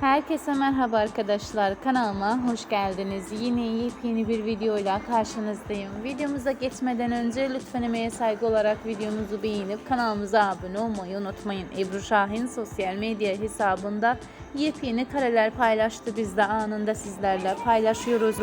Herkese merhaba arkadaşlar. Kanalıma hoş geldiniz. Yine yepyeni bir videoyla karşınızdayım. Videomuza geçmeden önce lütfen emeğe saygı olarak videomuzu beğenip kanalımıza abone olmayı unutmayın. Ebru Şahin sosyal medya hesabında yepyeni kareler paylaştı. Biz de anında sizlerle paylaşıyoruz.